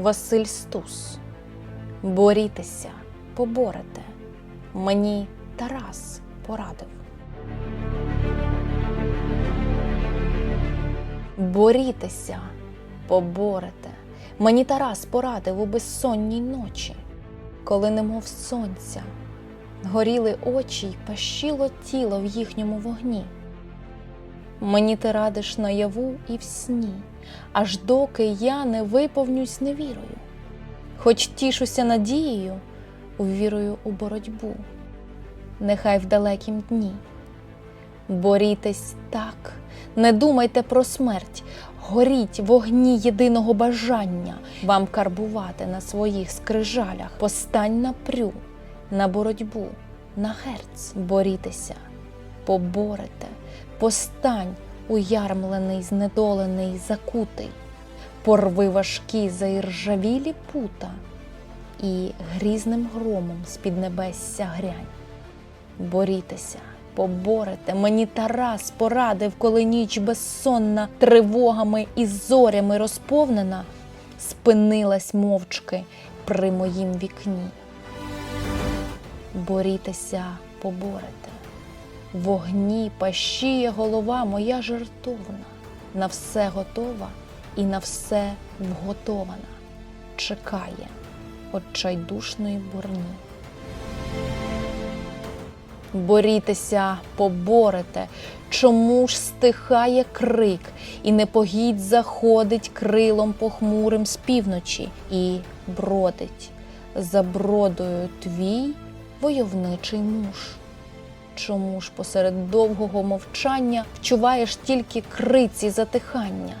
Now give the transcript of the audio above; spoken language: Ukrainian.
Василь Стус. Борітеся, поборете. Мені Тарас порадив. Борітеся, поборете. Мені Тарас порадив у безсонній ночі, коли немов сонця, горіли очі й пащило тіло в їхньому вогні. Мені ти радиш наяву і в сні, аж доки я не виповнюсь невірою, хоч тішуся надією, увірую у боротьбу, нехай в далекім дні. Борітесь так, не думайте про смерть, горіть в огні єдиного бажання. Вам карбувати на своїх скрижалях, постань на прю, на боротьбу, на герць. Борітеся, поборете, постань уярмлений, знедолений, закутий, порви важкі заіржавілі пута і грізним громом з-під небесся грянь. Борітеся, поборете. Мені Тарас порадив, коли ніч безсонна тривогами і зорями розповнена, спинилась мовчки при моїм вікні. Борітеся, поборете. В огні пащіє голова моя жертовна, на все готова і на все вготована, чекає отчайдушної бурні. Борітеся, поборете, чому ж стихає крик, і непогідь заходить крилом похмурим з півночі і бродить. За бродою твій войовничий муж. Чому ж посеред довгого мовчання вчуваєш тільки криці затихання?